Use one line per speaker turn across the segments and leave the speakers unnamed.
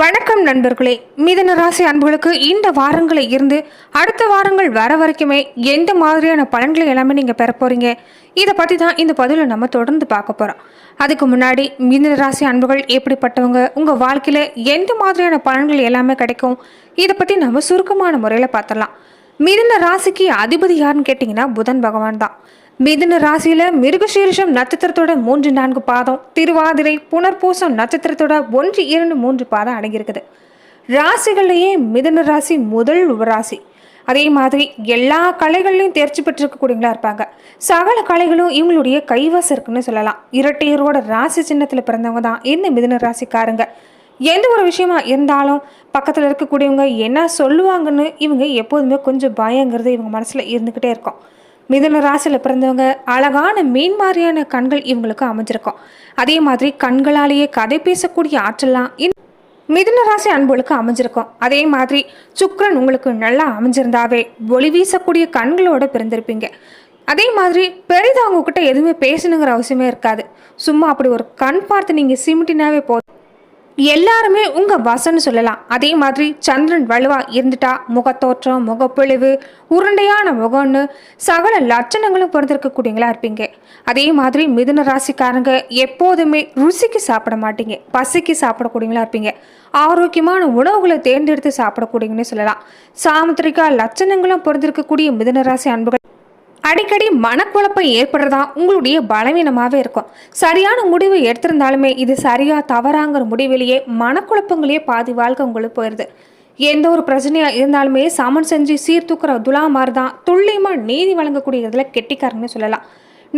வணக்கம் நண்பர்களே. மிதன ராசி அன்புகளுக்கு இந்த வாரங்களை இருந்து அடுத்த வாரங்கள் வர வரைக்குமே எந்த மாதிரியான பலன்களை எல்லாமே நீங்கள் பெற போகிறீங்க இதை பற்றி தான் இந்த பதிவில் நம்ம தொடர்ந்து பார்க்க போகிறோம் அதுக்கு முன்னாடி மிதன ராசி அன்புகள் எப்படிப்பட்டவங்க? உங்கள் வாழ்க்கையில் எந்த மாதிரியான பலன்கள் எல்லாமே கிடைக்கும்? இதை பற்றி நம்ம சுருக்கமான முறையில் பார்த்துடலாம். மிதன ராசிக்கு அதிபதி யாருன்னு கேட்டிங்கன்னா புதன் பகவான் தான். மிதுன ராசியில மிருகசீரிஷம் நட்சத்திரத்தோட மூன்று நான்கு பாதம் திருவாதிரை புனர்பூசம் நட்சத்திரத்தோட ஒன்று இரண்டு மூன்று பாதம் அடங்கியிருக்குது. ராசிகள்லேயே மிதுன ராசி முதல் ராசி அதே மாதிரி எல்லா கலைகள்லையும் தேர்ச்சி பெற்றிருக்கக்கூடியவங்களா இருப்பாங்க. சகல கலைகளும் இவங்களுடைய கைவசம் இருக்குன்னு சொல்லலாம். இரட்டையரோட ராசி சின்னத்தில் பிறந்தவங்க தான் இந்த மிதுன ராசிக்காரங்க. எந்த ஒரு விஷயமா இருந்தாலும் பக்கத்தில் இருக்கக்கூடியவங்க என்ன சொல்லுவாங்கன்னு இவங்க எப்போதுமே கொஞ்சம் பயங்கிறது இவங்க மனசில் இருந்துக்கிட்டே இருக்கும். மிதன ராசியில் பிறந்தவங்க அழகான மீன் மாதிரியான கண்கள் இவங்களுக்கு அமைஞ்சிருக்கும். அதே மாதிரி கண்களாலேயே கதை பேசக்கூடிய ஆற்றலாம் இந்த மிதுன ராசி அன்புகளுக்கு அமைஞ்சிருக்கும். அதே மாதிரி சுக்ரன் உங்களுக்கு நல்லா அமைஞ்சிருந்தாவே ஒளி வீசக்கூடிய கண்களோட பிறந்திருப்பீங்க. அதே மாதிரி பெரிதா உங்ககிட்ட எதுவுமே பேசணுங்கிற அவசியமே இருக்காது. சும்மா அப்படி ஒரு கண் பார்த்து நீங்கள் சிமிட்டினாவே போதும். எல்லாருமே உங்க வசன்னு சொல்லலாம். அதே மாதிரி சந்திரன் வலுவா இருந்துட்டா முகத்தோற்றம் முகப்பொழிவு உருண்டையான முகம்னு சகல லட்சணங்களும் பிறந்திருக்கக்கூடியங்களா இருப்பீங்க. அதே மாதிரி மிதுன ராசிக்காரங்க எப்போதுமே ருசிக்கு சாப்பிட மாட்டீங்க. பசிக்கு சாப்பிடக்கூடியங்களா இருப்பீங்க. ஆரோக்கியமான உணவுகளை தேர்ந்தெடுத்து சாப்பிடக்கூடியங்கன்னு சொல்லலாம். சாமுத்திரிக்கா லட்சணங்களும் பிறந்திருக்கக்கூடிய மிதுன ராசி அன்புகள் அடிக்கடி மனக்குழப்பம் ஏற்படுறதா உங்களுடைய பலவீனமாகவே இருக்கும். சரியான முடிவு எடுத்திருந்தாலுமே இது சரியா தவறாங்கிற முடிவிலேயே மனக்குழப்பங்களையே பாதி வாழ்க்கை உங்களுக்கு போயிடுது எந்த ஒரு பிரச்சனையாக இருந்தாலுமே சமன் செஞ்சு சீர்தூக்குற துலா மாதிரி தான் துல்லியமாக நீதி வழங்கக்கூடியதுல கெட்டிக்காரங்கன்னு சொல்லலாம்.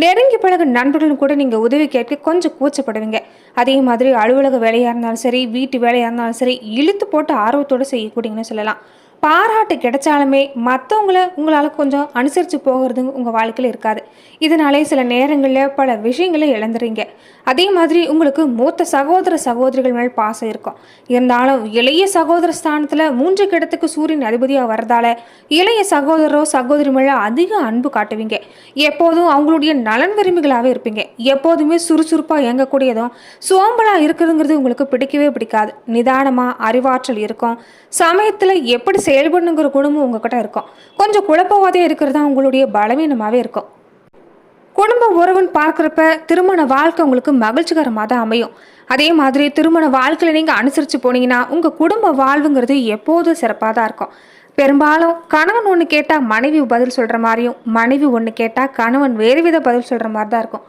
நெருங்கி பழக நண்பர்களும் கூட நீங்கள் உதவி கேட்க கொஞ்சம் கூச்சப்படுவீங்க. அதே மாதிரி அலுவலக வேலையாக இருந்தாலும் சரி வீட்டு வேலையாக இருந்தாலும் சரி இழுத்து போட்டு ஆர்வத்தோடு செய்யக்கூடியங்கன்னு சொல்லலாம். பாராட்டு கிடைச்சாலுமே மற்றவங்கள உங்களால் கொஞ்சம் அனுசரித்து போகிறது உங்கள் வாழ்க்கையில் இருக்காது. இதனாலே சில நேரங்களில் பல விஷயங்களை இழந்துறீங்க. அதே மாதிரி உங்களுக்கு மூத்த சகோதர சகோதரிகள் மேல் பாசம் இருக்கும். இருந்தாலும் இளைய சகோதர ஸ்தானத்தில் மூன்று கிடத்துக்கு சூரியன் அதிபதியாக வரதால இளைய சகோதரோ சகோதரி மேலே அதிக அன்பு காட்டுவீங்க. எப்போதும் அவங்களுடைய நலன் விரும்பிகளாகவே இருப்பீங்க. எப்போதுமே சுறுசுறுப்பாக இயங்கக்கூடியதும் சோம்பலாக இருக்கிறதுங்கிறது உங்களுக்கு பிடிக்கவே பிடிக்காது. நிதானமாக அறிவாற்றல் இருக்கும். சமயத்தில் எப்படி செயல்படணுங்கிற குணமும் உங்ககிட்ட இருக்கும். கொஞ்சம் குழப்பவாதே இருக்கிறது தான் உங்களுடைய பலவீனமாகவே இருக்கும். குடும்ப உறவுன்னு பார்க்குறப்ப திருமண வாழ்க்கை உங்களுக்கு மகிழ்ச்சிகரமாக தான் அமையும். அதே மாதிரி திருமண வாழ்க்கையில் நீங்கள் அனுசரித்து போனீங்கன்னா உங்கள் குடும்ப வாழ்வுங்கிறது எப்போதும் சிறப்பாக தான் இருக்கும். பெரும்பாலும் கணவன் ஒன்று கேட்டால் மனைவி பதில் சொல்கிற மாதிரியும் மனைவி ஒன்று கேட்டால் கணவன் வேறு வித பதில் சொல்கிற மாதிரி தான் இருக்கும்.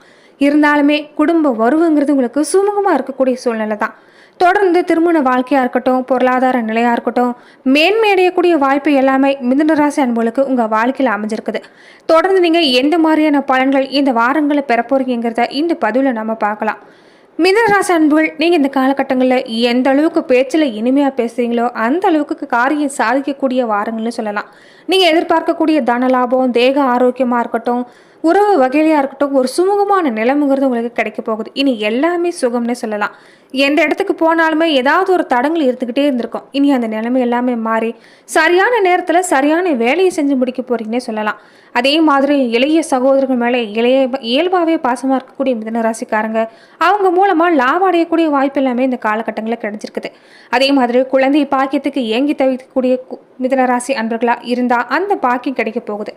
இருந்தாலுமே குடும்ப உறவுங்கிறது உங்களுக்கு சுமூகமாக இருக்கக்கூடிய சூழ்நிலை தான். தொடர்ந்து திருமண வாழ்க்கையாக இருக்கட்டும் பொருளாதார நிலையாக இருக்கட்டும் மேன்மையடையக்கூடிய வாய்ப்பு எல்லாமே மிதுனராசி அன்புகளுக்கு உங்கள் வாழ்க்கையில் அமைஞ்சிருக்குது. தொடர்ந்து நீங்கள் எந்த மாதிரியான பலன்கள் இந்த வாரங்களை பெற இந்த பதிவில் நம்ம பார்க்கலாம். மிதுனராசி அன்புகள் நீங்கள் இந்த காலகட்டங்களில் எந்த அளவுக்கு பேச்சில் இனிமையாக பேசுகிறீங்களோ அந்த அளவுக்கு காரியம் சாதிக்கக்கூடிய வாரங்கள்னு சொல்லலாம். நீங்கள் எதிர்பார்க்கக்கூடிய தன லாபம் தேக ஆரோக்கியமாக இருக்கட்டும் உறவு வகையிலையாக இருக்கட்டும் ஒரு சுமூகமான நிலைமைங்கிறது உங்களுக்கு கிடைக்க போகுது. இனி எல்லாமே சுகம்னே சொல்லலாம். எந்த இடத்துக்கு போனாலுமே ஏதாவது ஒரு தடங்கள் இருந்துக்கிட்டே இருந்திருக்கும். இனி அந்த நிலைமை எல்லாமே மாறி சரியான நேரத்தில் சரியான வேலையை செஞ்சு முடிக்க போறீங்கன்னே சொல்லலாம். அதே மாதிரி இளைய சகோதரர்கள் மேலே இளைய இயல்பாகவே பாசமாக இருக்கக்கூடிய மிதன ராசிக்காரங்க அவங்க மூலமாக லாபம் அடையக்கூடிய வாய்ப்பு எல்லாமே இந்த காலகட்டங்களில் கிடைச்சிருக்குது. அதே மாதிரி குழந்தை பாக்கியத்துக்கு ஏங்கி தவிக்கக்கூடிய மிதனராசி அன்பர்களாக இருந்தால் அந்த பாக்கியம் கிடைக்க போகுது.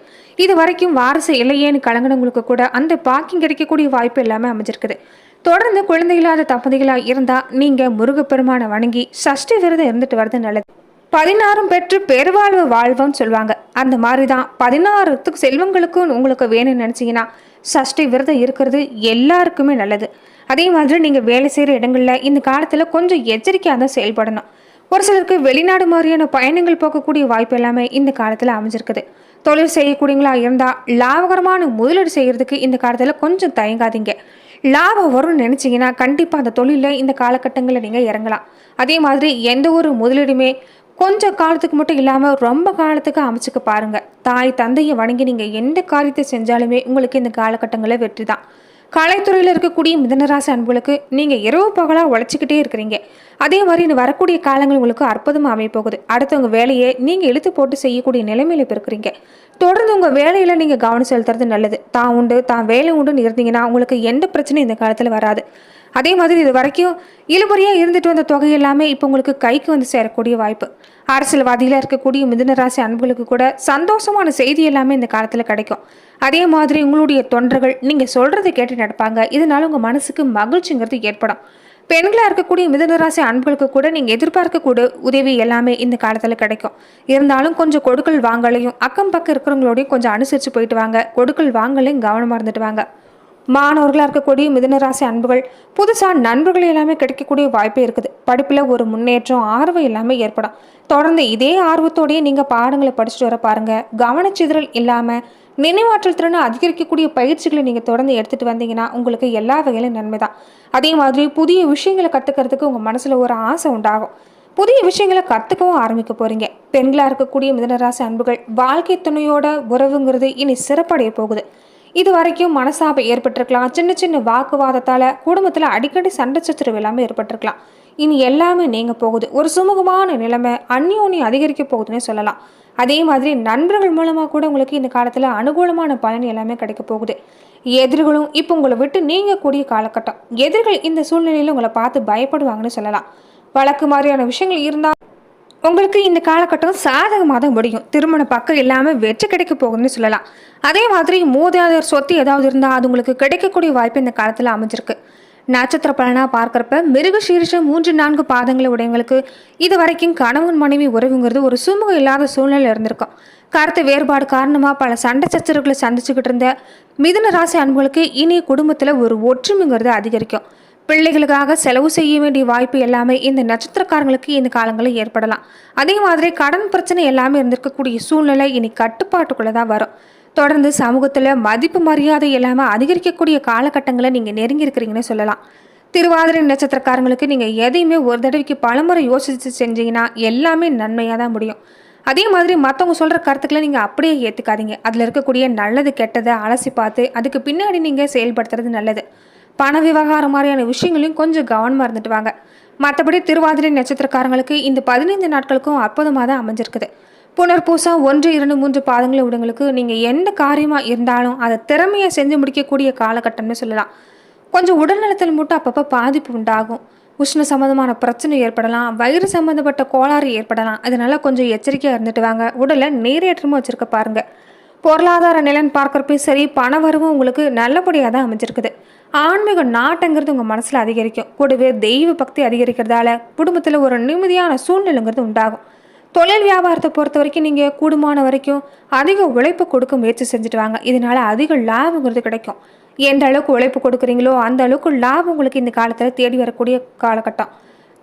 இது வரைக்கும் வாரிசு இல்லையேன்னு கலங்கினவங்களுக்கு கூட அந்த பாக்கியம் கிடைக்கக்கூடிய வாய்ப்பு எல்லாமே அமைஞ்சிருக்குது. தொடர்ந்து குழந்தை இல்லாத தம்பதிகளாக இருந்தால் நீங்கள் முருகப்பெருமானை வணங்கி சஷ்டி விரதம் இருந்துட்டு வர்றது நல்லது. பதினாறும் பெற்று பெருவாழ்வு வாழ்வோம்னு சொல்லுவாங்க. அந்த மாதிரி தான் பதினாறுத்துக்கு செல்வங்களுக்கும் உங்களுக்கு வேணும்னு நினச்சிங்கன்னா சஷ்டி விரதம் இருக்கிறது எல்லாருக்குமே நல்லது. அதே மாதிரி நீங்கள் வேலை செய்கிற இடங்களில் இந்த காலத்தில் கொஞ்சம் எச்சரிக்கையாக தான் செயல்படணும். ஒரு சிலருக்கு வெளிநாடு மாதிரியான பயணங்கள் போகக்கூடிய வாய்ப்பு எல்லாமே இந்த காலத்தில் அமைஞ்சிருக்குது. தொழில் செய்யக்கூடியங்களா இருந்தால் லாபகரமான முதலீடு செய்கிறதுக்கு இந்த காலத்தில் கொஞ்சம் தயங்காதீங்க. லாபம் வரும்னு நினச்சிங்கன்னா கண்டிப்பாக அந்த தொழிலில் இந்த காலகட்டங்களில் நீங்கள் இறங்கலாம். அதே மாதிரி எந்த ஒரு முதலீடுமே கொஞ்சம் காலத்துக்கு மட்டும் இல்லாமல் ரொம்ப காலத்துக்கு அமைச்சுக்க பாருங்கள் தாய் தந்தையை வணங்கி நீங்கள் எந்த காரியத்தை செஞ்சாலுமே உங்களுக்கு இந்த காலகட்டங்களில் வெற்றி தான் கலைத்துறையில் இருக்கக்கூடிய மிதனராசி அன்புகளுக்கு நீங்கள் இரவு பகலாக உழைச்சிக்கிட்டே இருக்கிறீங்க. அதே மாதிரி இந்த வரக்கூடிய காலங்கள் உங்களுக்கு அற்புதமாக அமைப்போகுது அடுத்தவங்க வேலையை நீங்கள் இழுத்து போட்டு செய்யக்கூடிய நிலைமையில் இப்போ இருக்கிறீங்க. தொடர்ந்து உங்கள் வேலையில் நீங்கள் கவனம் செலுத்துறது நல்லது. தான் உண்டு தான் வேலை உண்டுன்னு இருந்தீங்கன்னா உங்களுக்கு எந்த பிரச்சனையும் இந்த காலத்தில் வராது. அதே மாதிரி இது வரைக்கும் இழுபறியாக இருந்துட்டு வந்த தொகை எல்லாமே இப்போ உங்களுக்கு கைக்கு வந்து சேரக்கூடிய வாய்ப்பு. அரசியல்வாதியில் இருக்கக்கூடிய மிதுனராசி அன்புகளுக்கு கூட சந்தோஷமான செய்தி எல்லாமே இந்த காலத்தில் கிடைக்கும். அதே மாதிரி உங்களுடைய தொண்டர்கள் நீங்கள் சொல்கிறத கேட்டு நடப்பாங்க. இதனால உங்கள் மனசுக்கு மகிழ்ச்சிங்கிறது ஏற்படும். பெண்களாக இருக்கக்கூடிய மிதனராசி அன்புகளுக்கு கூட நீங்கள் எதிர்பார்க்கக்கூடிய உதவி எல்லாமே இந்த காலத்தில் கிடைக்கும். இருந்தாலும் கொஞ்சம் கொடுக்கல் வாங்கலையும் அக்கம் பக்கம் இருக்கிறவங்களோடையும் கொஞ்சம் அனுசரித்து போயிட்டு வாங்க. கொடுக்கல் வாங்கலையும் கவனமாக இருந்துட்டு வாங்க. மாணவர்களாக இருக்கக்கூடிய மிதனராசி அன்புகள் புதுசாக நண்பர்கள் எல்லாமே கிடைக்கக்கூடிய வாய்ப்பே இருக்குது. படிப்பில் ஒரு முன்னேற்றம் ஆர்வம் எல்லாமே ஏற்படும். தொடர்ந்து இதே ஆர்வத்தோடையே நீங்கள் பாடங்களை படிச்சுட்டு வர பாருங்கள் கவனச்சிதறல் இல்லாமல் நினைவாற்றல் திறனை அதிகரிக்கக்கூடிய பயிற்சிகளை நீங்கள் தொடர்ந்து எடுத்துகிட்டு வந்தீங்கன்னா உங்களுக்கு எல்லா வகையிலும் நன்மை தான் அதே மாதிரி புதிய விஷயங்களை கற்றுக்கிறதுக்கு உங்கள் மனசில் ஒரு ஆசை உண்டாகும். புதிய விஷயங்களை கற்றுக்கவும் ஆரம்பிக்க போகிறீங்க பெண்களாக இருக்கக்கூடிய மிதனராசி அன்புகள் வாழ்க்கை துணையோட உறவுங்கிறது இனி சிறப்படைய போகுது. இது வரைக்கும் மனசாபை ஏற்பட்டிருக்கலாம். சின்ன சின்ன வாக்குவாதத்தால் குடும்பத்தில் அடிக்கடி சண்டை சச்சரவு எல்லாமே ஏற்பட்டிருக்கலாம். இனி எல்லாமே நீங்கள் போகுது. ஒரு சுமூகமான நிலைமை அந்யோன்யம் அதிகரிக்க போகுதுன்னே சொல்லலாம். அதே மாதிரி நண்பர்கள் மூலமாக கூட உங்களுக்கு இந்த காலத்தில் அனுகூலமான பலன் எல்லாமே கிடைக்க போகுது. எதிர்களும் இப்போ உங்களை விட்டு நீங்கக்கூடிய காலகட்டம். எதிர்கள் இந்த சூழ்நிலையில் உங்களை பார்த்து பயப்படுவாங்கன்னு சொல்லலாம். வழக்கு மாதிரியான விஷயங்கள் இருந்தால் உங்களுக்கு இந்த காலகட்டம் சாதகமாக தான் முடியும். திருமண பக்கம் இல்லாமல் வெற்றி கிடைக்க போகுதுன்னு சொல்லலாம். அதே மாதிரி மூதாதையர் சொத்து ஏதாவது இருந்தால் அது உங்களுக்கு கிடைக்கக்கூடிய வாய்ப்பு இந்த காலத்தில் அமைஞ்சிருக்கு. நட்சத்திர பலனாக பார்க்குறப்ப மிருக சீரிஷம் மூன்று நான்கு பாதங்களை உடையவங்களுக்கு இது வரைக்கும் கணவன் மனைவி உறவுங்கிறது ஒரு சுமூகம் இல்லாத சூழ்நிலை இருந்திருக்கும். கருத்து வேறுபாடு காரணமாக பல சண்டை சச்சரவுகளை சந்திச்சுக்கிட்டு இருந்த மிதுன ராசி அன்புகளுக்கு இனி குடும்பத்தில் ஒரு ஒற்றுமைங்கிறது அதிகரிக்கும். பிள்ளைகளுக்காக செலவு செய்ய வேண்டிய வாய்ப்பு எல்லாமே இந்த நட்சத்திரக்காரங்களுக்கு இந்த காலங்களில் ஏற்படலாம். அதே மாதிரி கடன் பிரச்சனை எல்லாமே இருந்திருக்கக்கூடிய சூழ்நிலை இனி கட்டுப்பாட்டுக்குள்ளே தான் வரும். தொடர்ந்து சமூகத்தில் மதிப்பு மரியாதை எல்லாமே அதிகரிக்கக்கூடிய காலகட்டங்களை நீங்கள் நெருங்கி இருக்கிறீங்கன்னு சொல்லலாம். திருவாதிரை நட்சத்திரக்காரங்களுக்கு நீங்கள் எதையுமே ஒரு தடவைக்கு பலமுறை யோசித்து செஞ்சீங்கன்னா எல்லாமே நன்மையாக தான் முடியும். அதே மாதிரி மற்றவங்க சொல்கிற கருத்துக்களை நீங்கள் அப்படியே ஏற்றுக்காதீங்க அதில் இருக்கக்கூடிய நல்லது கெட்டதை அலசி பார்த்து அதுக்கு பின்னாடி நீங்கள் செயல்படுத்துறது நல்லது. பண விவகாரம் மாதிரியான விஷயங்களையும் கொஞ்சம் கவனமாக இருந்துட்டு வாங்க. மற்றபடி திருவாதிரை நட்சத்திரக்காரங்களுக்கு இந்த பதினைந்து நாட்களுக்கும் அற்புதமாக தான் அமைஞ்சிருக்குது. புனர்பூசம் ஒன்று இரண்டு மூன்று பாதங்களை விடுங்களுக்கு நீங்கள் எந்த காரியமாக இருந்தாலும் அதை திறமையை செஞ்சு முடிக்கக்கூடிய காலகட்டம்னு சொல்லலாம். கொஞ்சம் உடல்நலத்தில் மட்டும் அப்பப்போ பாதிப்பு உண்டாகும். உஷ்ண சம்மந்தமான பிரச்சனை ஏற்படலாம். வயிறு சம்மந்தப்பட்ட கோளாறு ஏற்படலாம். அதனால கொஞ்சம் எச்சரிக்கையாக இருந்துட்டு வாங்க. உடலை நீரேற்றமாக வச்சுருக்க பாருங்கள் பொருளாதார நிலன் பார்க்குறப்ப சரி பண வரவும் உங்களுக்கு நல்லபடியாக தான் அமைஞ்சிருக்குது. ஆன்மீக நாட்டங்கிறது உங்கள் மனசில் அதிகரிக்கும். கூடவே தெய்வ பக்தி அதிகரிக்கிறதால குடும்பத்தில் ஒரு நிம்மதியான சூழ்நிலைங்கிறது உண்டாகும். தொழில் வியாபாரத்தை பொறுத்த வரைக்கும் நீங்கள் கூடுமான வரைக்கும் அதிக உழைப்பு கொடுக்க முயற்சி செஞ்சுட்டு வாங்க. இதனால் அதிக லாபங்கிறது கிடைக்கும். எந்த அளவுக்கு உழைப்பு கொடுக்குறீங்களோ அந்த அளவுக்கு லாபம் உங்களுக்கு இந்த காலத்தில் தேடி வரக்கூடிய காலகட்டம்.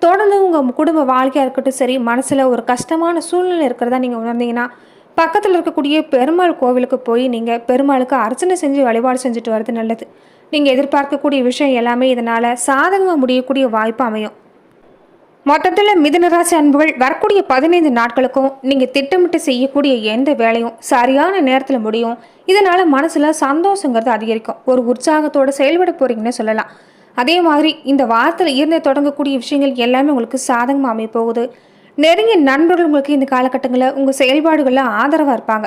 தொடர்ந்து உங்கள் குடும்ப வாழ்க்கையாக இருக்கட்டும் சரி மனசில் ஒரு கஷ்டமான சூழ்நிலை இருக்கிறதா நீங்கள் உணர்ந்தீங்கன்னா பக்கத்தில் இருக்கக்கூடிய பெருமாள் கோவிலுக்கு போய் நீங்கள் பெருமாளுக்கு அர்ச்சனை செஞ்சு வழிபாடு செஞ்சுட்டு வர்றது நல்லது. நீங்கள் எதிர்பார்க்கக்கூடிய விஷயம் எல்லாமே இதனால் சாதகமாக முடியக்கூடிய வாய்ப்பு அமையும். மொத்தத்தில் மிதுனராசி அன்புகள் வரக்கூடிய பதினைந்து நாட்களுக்கும் நீங்கள் திட்டமிட்டு செய்யக்கூடிய எந்த வேலையும் சரியான நேரத்தில் முடியும். இதனால் மனசில் சந்தோஷங்கிறது அதிகரிக்கும். ஒரு உற்சாகத்தோடு செயல்பட போகிறீங்கன்னு சொல்லலாம். அதே மாதிரி இந்த வாரத்தில் இருந்து தொடங்கக்கூடிய விஷயங்கள் எல்லாமே உங்களுக்கு சாதகமாக அமையப்போகுது நெருங்கிய நண்பர்கள் உங்களுக்கு இந்த காலகட்டங்களில் உங்கள் செயல்பாடுகளில் ஆதரவாக இருப்பாங்க.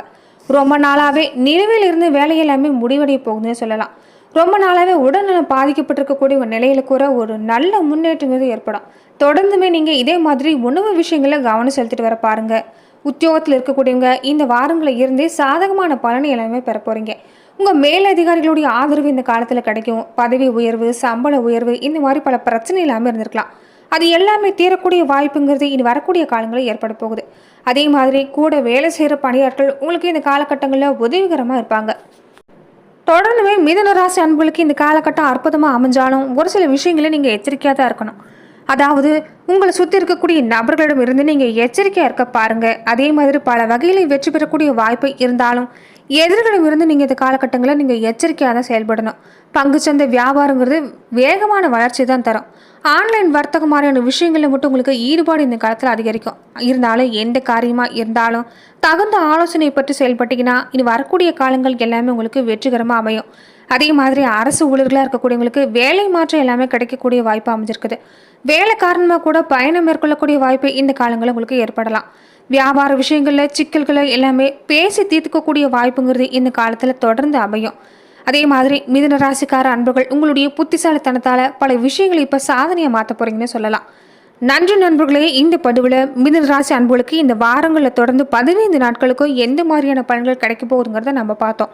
ரொம்ப நாளாகவே நிலுவையில் இருந்து வேலை முடிவடைய போகுதுன்னு சொல்லலாம். ரொம்ப நாளாகவே உடல்நலம் பாதிக்கப்பட்டிருக்கக்கூடிய ஒரு நிலையில் கூட ஒரு நல்ல முன்னேற்றங்கிறது ஏற்படும். தொடர்ந்துமே நீங்கள் இதே மாதிரி உணவு விஷயங்களில் கவனம் செலுத்திட்டு வர பாருங்கள் உத்தியோகத்தில் இருக்கக்கூடியவங்க இந்த வாரங்களில் இருந்தே சாதகமான பலனை எல்லாமே பெற போகிறீங்க உங்கள் மேலதிகாரிகளுடைய ஆதரவு இந்த காலத்தில் கிடைக்கும். பதவி உயர்வு சம்பள உயர்வு இந்த மாதிரி பல பிரச்சனை இல்லாமல் இருந்திருக்கலாம். அது எல்லாமே தீரக்கூடிய வாய்ப்புங்கிறது இனி வரக்கூடிய காலங்களில் ஏற்பட போகுது. அதே மாதிரி கூட வேலை செய்கிற பணியாட்கள் உங்களுக்கு இந்த காலகட்டங்களில் உதவிகரமாக இருப்பாங்க. தொடர்ந்துமே மிதன ராசி அன்புகளுக்கு இந்த காலகட்டம் அற்புதமாக அமைஞ்சாலும் ஒரு சில விஷயங்களை நீங்கள் எச்சரிக்கையாக தான் இருக்கணும். அதாவது உங்களை சுற்றி இருக்கக்கூடிய நபர்களிடம் இருந்து நீங்கள் எச்சரிக்கையாக இருக்க பாருங்கள் அதே மாதிரி பல வகையில் வெற்றி பெறக்கூடிய வாய்ப்பு இருந்தாலும் எதிர்களும் இருந்து நீங்கள் இந்த காலகட்டங்களில் நீங்கள் எச்சரிக்கையாக தான் செயல்படணும். பங்குச்சந்தை வியாபாரங்கிறது வேகமான வளர்ச்சி தான் தரும். ஆன்லைன் வர்த்தகம் மாதிரியான விஷயங்களில் மட்டும் உங்களுக்கு ஈடுபாடு இந்த காலத்தில் அதிகரிக்கும். இருந்தாலும் எந்த காரியமாக இருந்தாலும் தகுந்த ஆலோசனை பற்றி செயல்பட்டீங்கன்னா இனி வரக்கூடிய காலங்கள் எல்லாமே உங்களுக்கு வெற்றிகரமாக அமையும். அதே மாதிரி அரசு ஊழியர்களாக இருக்கக்கூடியவங்களுக்கு வேலை மாற்றம் எல்லாமே கிடைக்கக்கூடிய வாய்ப்பு அமைஞ்சிருக்குது. வேலை காரணமாக கூட பயணம் மேற்கொள்ளக்கூடிய வாய்ப்பு இந்த காலங்களில் உங்களுக்கு ஏற்படலாம். வியாபார விஷயங்களில் சிக்கல்களை எல்லாமே பேசி தீர்த்துக்கக்கூடிய வாய்ப்புங்கிறது இந்த காலத்தில் தொடர்ந்து அமையும். அதே மாதிரி மிதன ராசிக்கார அன்புகள் உங்களுடைய புத்திசாலித்தனத்தால் பல விஷயங்களை இப்போ சாதனையை மாற்ற போகிறீங்கன்னு சொல்லலாம். நன்றி நண்பர்களே இந்த பதிவில் மிதன ராசி அன்புகளுக்கு இந்த வாரங்களில் தொடர்ந்து பதினைந்து நாட்களுக்கும் எந்த மாதிரியான பலன்கள் கிடைக்க போகுதுங்கிறத நம்ம பார்த்தோம்.